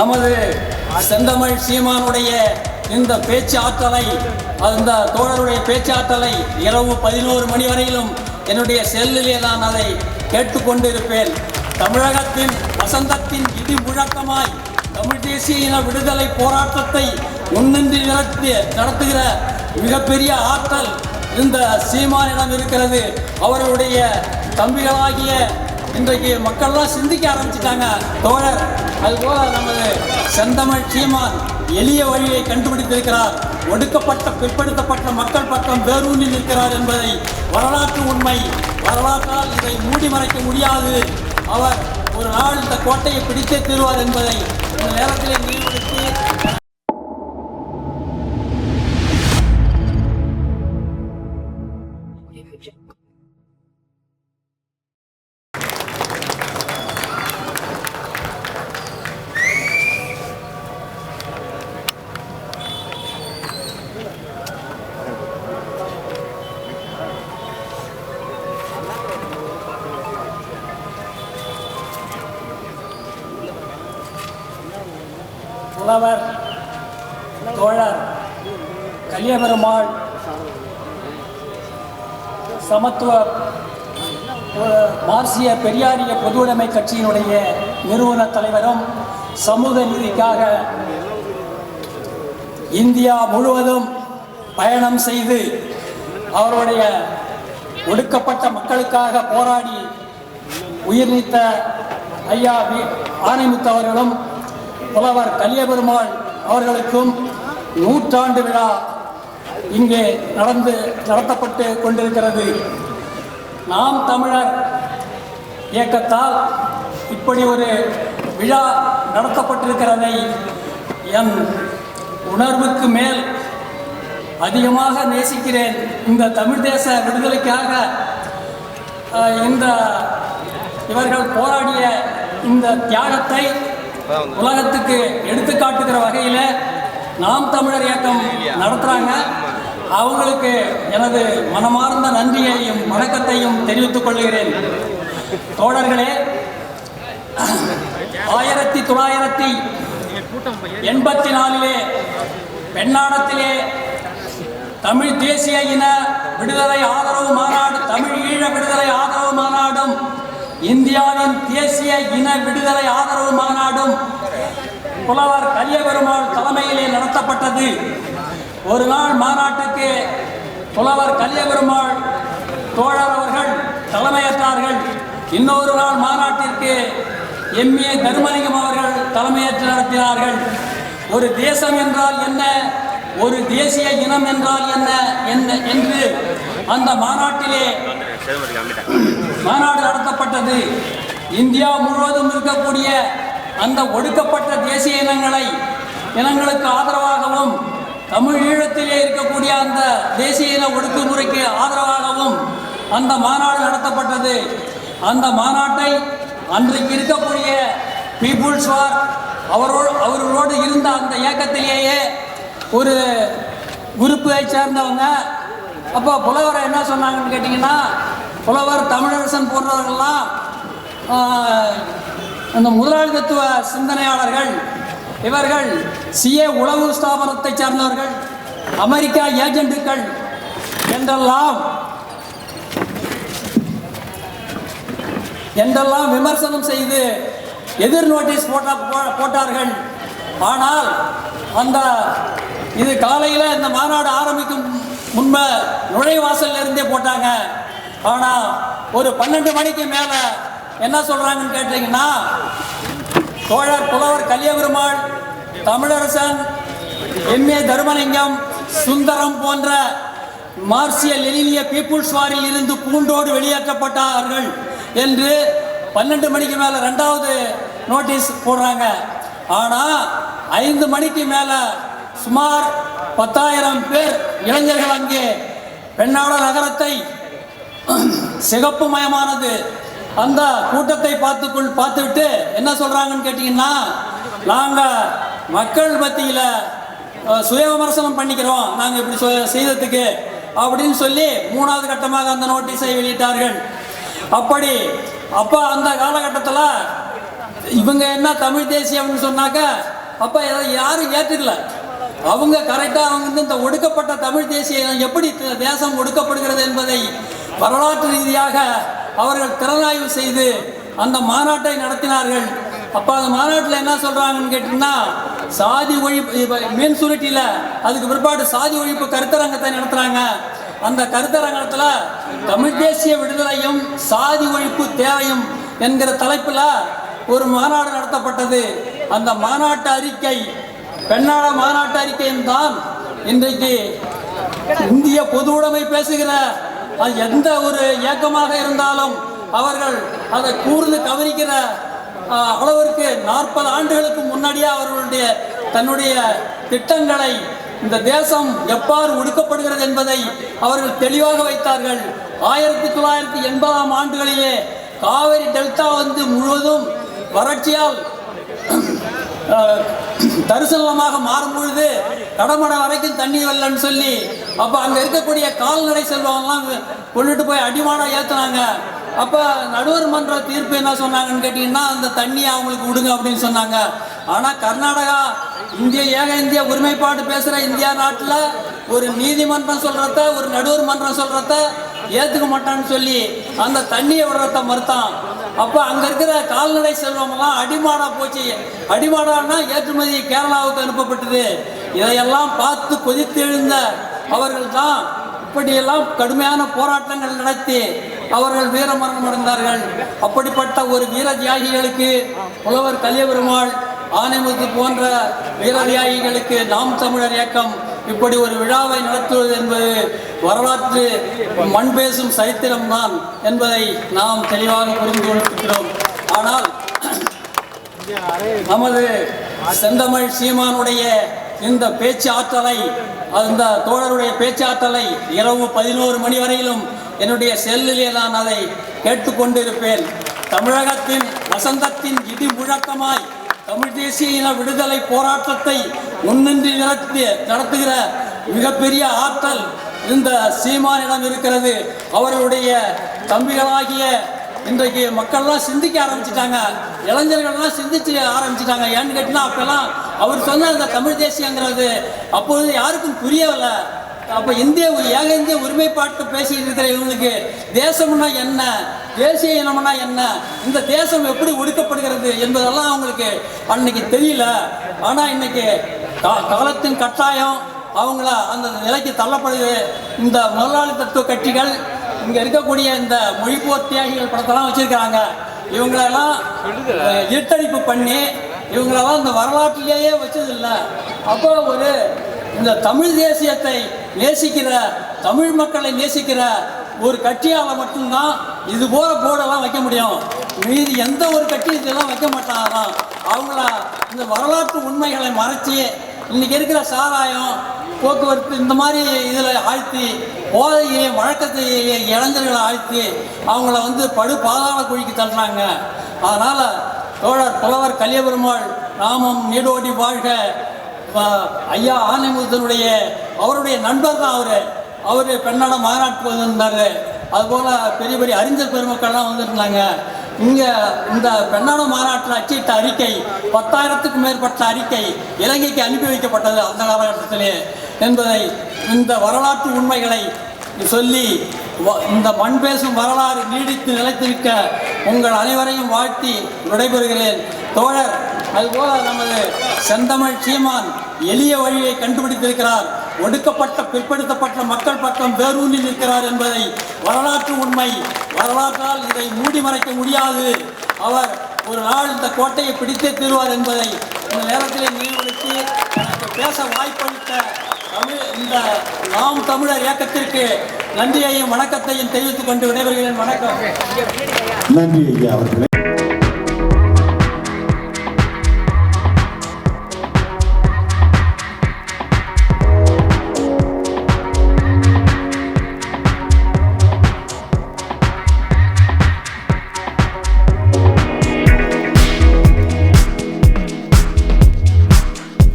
நமது செந்தமிழ் சீமானுடைய இந்த பேச்சு ஆற்றலை அந்த தோழருடைய பேச்சாற்றலை இரவு பதினோரு மணி வரையிலும் என்னுடைய செல்லிலே நான் அதை கேட்டுக்கொண்டிருப்பேன். தமிழகத்தின் வசந்தத்தின் இடி முழக்கமாய் தமிழ் தேசிய இன விடுதலை போராட்டத்தை முன்னின்று நடத்தி நடத்துகிற மிகப்பெரிய ஆற்றல் இந்த சீமானிடம் இருக்கிறது. அவர்களுடைய தம்பிகளாகிய இன்றைக்கு மக்கள்லாம் சிந்திக்க ஆரம்பிச்சிட்டாங்க. தோழர் அதுபோல நமது செந்தமிழ் சீமான் எளிய வழியை கண்டுபிடித்திருக்கிறார். ஒடுக்கப்பட்ட பிற்படுத்தப்பட்ட மக்கள் பக்கம் வேரூன்றி நிற்கிறார் என்பதை வரலாற்று உண்மை. வரலாற்றால் இதை மூடி மறைக்க முடியாது. அவர் ஒரு நாள் இந்த கோட்டையை பிடித்தே தீர்வார் என்பதை இந்த நேரத்திலே நினைவுபடுத்தி புலவர் தோழர் கலியபெருமாள் சமத்துவ மார்சிய பெரியாரிய பொதுவுடைமை கட்சியினுடைய நிறுவன தலைவரும் சமூக நீதிக்காக இந்தியா முழுவதும் பயணம் செய்து அவருடைய ஒடுக்கப்பட்ட மக்களுக்காக போராடி உயிர் நீத்த ஐயா வி அவர்களும் புலவர் கலியபெருமாள் அவர்களுக்கும் நூற்றாண்டு விழா இங்கே நடந்து நடத்தப்பட்டு கொண்டிருக்கிறது. நாம் தமிழர் இயக்கத்தால் இப்படி ஒரு விழா நடத்தப்பட்டிருக்கிறதை என் உணர்வுக்கு மேல் அதிகமாக நேசிக்கிறேன். இந்த தமிழ் தேச விடுதலைக்காக இந்த இவர்கள் போராடிய இந்த தியாகத்தை உலகத்துக்கு எடுத்துக்காட்டுகிற வகையில் நாம் தமிழர் இயக்கம் நடத்துகிறாங்க அவங்களுக்கு எனது மனமார்ந்த நன்றியையும் வணக்கத்தையும் தெரிவித்துக் கொள்கிறேன். தோழர்களே ஆயிரத்தி தொள்ளாயிரத்தி எண்பத்தி நாலிலே பெண்ணாடத்திலே தமிழ் தேசிய இன விடுதலை ஆதரவு மாநாடு தமிழ் ஈழ விடுதலை ஆதரவு மாநாடும் இந்தியாவின் தேசிய இன விடுதலை ஆதரவு மாநாடும் புலவர் கலியபெருமாள் தலைமையிலே நடத்தப்பட்டது. ஒரு நாள் மாநாட்டுக்கு புலவர் கலியபெருமாள் தோழர் அவர்கள் தலைமையேற்றார்கள். இன்னொரு நாள் மாநாட்டிற்கு எம்ஏ தர்மலிங்கம் அவர்கள் தலைமையேற்று நடத்தினார்கள். ஒரு தேசம் என்றால் என்ன? ஒரு தேசிய இனம் என்றால் என்ன? என்ன? என்று அந்த மாநாட்டிலே மாநாடு நடத்தப்பட்டது. இந்தியா முழுவதும் இருக்கக்கூடிய அந்த ஒடுக்கப்பட்ட தேசிய இனங்களை இனங்களுக்கு ஆதரவாகவும் தமிழ் ஈழத்திலே இருக்கக்கூடிய அந்த தேசிய இன ஒடுக்குமுறைக்கு ஆதரவாகவும் அந்த மாநாடு நடத்தப்பட்டது. அந்த மாநாட்டை அன்றைக்கு இருக்கக்கூடிய பீப்புள்ஸ் வார் அவரோடு அவர்களோடு இருந்த அந்த இயக்கத்திலேயே ஒரு குரூப்பை சேர்ந்தவங்க அப்போ புலவரை என்ன சொன்னாங்கன்னு கேட்டிங்கன்னா புலவர் தமிழரசன் போன்றவர்கள்லாம் இந்த அந்த முதலாளித்துவ சிந்தனையாளர்கள் இவர்கள் சிஏ உளவு ஸ்தாபனத்தை சார்ந்தவர்கள் அமெரிக்கா ஏஜென்ட்டுகள் என்றெல்லாம் என்றெல்லாம் விமர்சனம் செய்து எதிர் நோட்டீஸ் போட்டா போ- போட்டார்கள். ஆனால் அந்த இது காலையில் இந்த மாநாடு ஆரம்பிக்கும் முன்பு நுழைவாசல்ல இருந்தே போட்டாங்க. ஆனால் ஒரு பன்னெண்டு மணிக்கு மேலே என்ன சொல்கிறாங்கன்னு கேட்டிங்கன்னா தோழர் புலவர் கலியபெருமாள் தமிழரசன் எம்ஏ தர்மலிங்கம் சுந்தரம் போன்ற மார்க்சிய லெனினிய பீப்புள்ஸ் வாரில் இருந்து பூண்டோடு வெளியேற்றப்பட்டார்கள் என்று பன்னெண்டு மணிக்கு மேலே ரெண்டாவது நோட்டீஸ் போடுறாங்க. ஆனால் ஐந்து மணிக்கு மேலே சுமார் பத்தாயிரம் பேர் இளைஞர்கள் அங்கே பெண்ணாட நகரத்தை சிகப்பு மயமானது அந்த கூட்டத்தை பார்த்துக்குள் பார்த்துவிட்டு என்ன சொல்றாங்கன்னு கேட்டீங்கன்னா நாங்கள் மக்கள் மத்தியில் சுய விமர்சனம் பண்ணிக்கிறோம். நாங்கள் இப்படி சொ- செய்ததுக்கு அப்படின்னு சொல்லி மூணாவது கட்டமாக அந்த நோட்டீஸை வெளியிட்டார்கள். அப்படி அப்போ அந்த காலகட்டத்தில் இவங்க என்ன தமிழ் தேசியம்னு சொன்னாக்க அப்போ யாரும் ஏற்றுக்கல. அவங்க கரெக்டாக அவங்க வந்து இந்த ஒடுக்கப்பட்ட தமிழ் தேசியம் எப்படி தேசம் ஒடுக்கப்படுகிறது என்பதை வரலாற்று ரீதியாக அவர்கள் திறனாய்வு செய்து அந்த மாநாட்டை நடத்தினார்கள். அப்போ அந்த மாநாட்டில் என்ன சொல்கிறாங்கன்னு கேட்டிங்கன்னா சாதி ஒழிப்பு இப்ப மீன் அதுக்கு பிற்பாடு சாதி ஒழிப்பு கருத்தரங்கத்தை நடத்துகிறாங்க அந்த கருத்தரங்கத்தில் தமிழ் தேசிய விடுதலையும் சாதி ஒழிப்பு தேவையும் என்கிற தலைப்பில் ஒரு மாநாடு நடத்தப்பட்டது. அந்த மாநாட்டு அறிக்கை பெண்ணாட மாநாட்டு அறிக்கையும் தான் இன்றைக்கு இந்திய பொது உடைமை பேசுகிற அது எந்த ஒரு இயக்கமாக இருந்தாலும் அவர்கள் அதை கூர்ந்து கவனிக்கிற அளவிற்கு நாற்பது ஆண்டுகளுக்கு முன்னாடியே அவர்களுடைய தன்னுடைய திட்டங்களை இந்த தேசம் எவ்வாறு ஒடுக்கப்படுகிறது என்பதை அவர்கள் தெளிவாக வைத்தார்கள். ஆயிரத்தி தொள்ளாயிரத்தி எண்பதாம் ஆண்டுகளிலே காவிரி டெல்டா வந்து முழுவதும் வறட்சியால் தரிசனமாக மாறும் பொழுது கடமடை வரைக்கும் தண்ணி வரலன்னு சொல்லி அப்ப அங்க இருக்கக்கூடிய கால்நடை செல்வங்கள்லாம் கொண்டுட்டு போய் அடிமானம் ஏத்துனாங்க. அப்ப நடுவர் மன்ற தீர்ப்பு என்ன சொன்னாங்கன்னு கேட்டீங்கன்னா அந்த தண்ணியை அவங்களுக்கு விடுங்க அப்படின்னு சொன்னாங்க. ஆனா கர்நாடகா இந்திய ஏக இந்திய ஒருமைப்பாடு பேசுற இந்தியா நாட்டுல ஒரு நீதிமன்றம் சொல்றத ஒரு நடுவர் மன்றம் சொல்றத ஏத்துக்க மாட்டான்னு சொல்லி அந்த தண்ணியை விடுறத மறுத்தான். அப்போ அங்கே இருக்கிற கால்நடை செல்வமெல்லாம் அடிமாடா போச்சு. அடிமாடான்னா ஏற்றுமதி கேரளாவுக்கு அனுப்பப்பட்டது. இதையெல்லாம் பார்த்து கொதித்து எழுந்த அவர்கள் தான் இப்படியெல்லாம் கடுமையான போராட்டங்கள் நடத்தி அவர்கள் வீரமரணம் அடைந்தார்கள். அப்படிப்பட்ட ஒரு வீர தியாகிகளுக்கு புலவர் கலியபெருமாள் ஆனைமுத்து போன்ற வீர தியாகிகளுக்கு நாம் தமிழர் இயக்கம் இப்படி ஒரு விழாவை நடத்துவது என்பது வரலாற்று மண் பேசும் சரித்திரம்தான் என்பதை நாம் தெளிவாக புரிந்து கொண்டிருக்கிறோம் ஆனால் நமது செந்தமிழ் சீமானுடைய இந்த பேச்சு ஆற்றலை அந்த தோழருடைய பேச்சாற்றலை இரவு பதினோரு மணி வரையிலும் என்னுடைய செல்லிலே நான் அதை கேட்டுக்கொண்டிருப்பேன். தமிழகத்தின் வசந்தத்தின் இடி முழக்கமாய் தமிழ் தேசிய இன விடுதலை போராட்டத்தை முன்னின்று நடத்தி நடத்துகிற மிகப்பெரிய ஆற்றல் இந்த சீமானிடம் இருக்கிறது. அவர்களுடைய தம்பிகளாகிய இன்றைக்கு மக்கள்லாம் சிந்திக்க ஆரம்பிச்சிட்டாங்க. இளைஞர்கள்லாம் சிந்திச்சு ஆரம்பிச்சிட்டாங்க. ஏன்னு கேட்டினா அப்பெல்லாம் அவர் சொன்ன அந்த தமிழ் தேசியங்கிறது அப்பொழுது யாருக்கும் புரியவில்லை. அப்போ இந்திய ஏக இந்திய ஒருமைப்பாட்டு பேசிக்கிட்டு இருக்கிற இவங்களுக்கு தேசம்னா என்ன? தேசிய இனம்னா என்ன? இந்த தேசம் எப்படி ஒடுக்கப்படுகிறது என்பதெல்லாம் அவங்களுக்கு அன்னைக்கு தெரியல. ஆனால் இன்னைக்கு காலத்தின் கட்டாயம் அவங்கள அந்த நிலைக்கு தள்ளப்படுது. இந்த முதலாளி தத்துவ கட்சிகள் இங்க இருக்கக்கூடிய இந்த மொழிப்போர் தியாகிகள் படத்தெல்லாம் வச்சிருக்காங்க இவங்களெல்லாம் இருட்டடிப்பு பண்ணி இவங்களெல்லாம் இந்த வரலாற்றிலேயே வச்சது இல்லை அப்போ ஒரு இந்த தமிழ் தேசியத்தை நேசிக்கிற தமிழ் மக்களை நேசிக்கிற ஒரு கட்சியால் மட்டும்தான் இது போல போர்டெல்லாம் வைக்க முடியும். மீதி எந்த ஒரு கட்சியும் இதெல்லாம் வைக்க மாட்டாங்களாம். அவங்கள இந்த வரலாற்று உண்மைகளை மறைச்சி இன்னைக்கு இருக்கிற சாராயம் போக்குவரத்து இந்த மாதிரி இதில் ஆழ்த்தி போதையையும் வழக்கத்தையே இளைஞர்களை ஆழ்த்தி அவங்கள வந்து படு பாதாள குழிக்கு தள்ளுறாங்க. அதனால் தோழர் புலவர் கலியபெருமாள் நாமம் நீடோடி வாழ்க. ஐயா ஆனைமுத்தனுடைய அவருடைய நண்பர் தான் அவர். அவர் பெண்ணாட மாநாட்டுக்கு வந்திருந்தாரு. அதுபோல் பெரிய பெரிய அறிஞர் பெருமக்கள்லாம் வந்திருந்தாங்க. இங்க இந்த பெண்ணான மாநாட்டில் அச்சிட்ட அறிக்கை பத்தாயிரத்துக்கும் மேற்பட்ட அறிக்கை இலங்கைக்கு அனுப்பி வைக்கப்பட்டது அந்த காலகட்டத்திலே என்பதை இந்த வரலாற்று உண்மைகளை சொல்லி வ- இந்த மண் பேசும் வரலாறு நீடித்து நிலைத்திருக்க உங்கள் அனைவரையும் வாழ்த்தி விடைபெறுகிறேன். தோழர் அதுபோல நமது செந்தமிழ் சீமான் எளிய வழியை கண்டுபிடித்திருக்கிறார். ஒடுக்கப்பட்ட பிற்படுத்தப்பட்ட மக்கள் பக்கம் வேரூன்றி நிற்கிறார் என்பதை வரலாற்று உண்மை. வரலாற்றால் இதை மூடி மறைக்க முடியாது. அவர் ஒரு நாள் இந்த கோட்டையை பிடித்தே தீர்வார் என்பதை இந்த நேரத்திலே நினைவுபடுத்தி எனக்கு பேச வாய்ப்பளித்த தமிழ் இந்த நாம் தமிழர் இயக்கத்திற்கு நன்றியையும் வணக்கத்தையும் தெரிவித்துக் கொண்டு விடைபெறுகிறேன். வணக்கம். நன்றி ஐயா அவர்களே.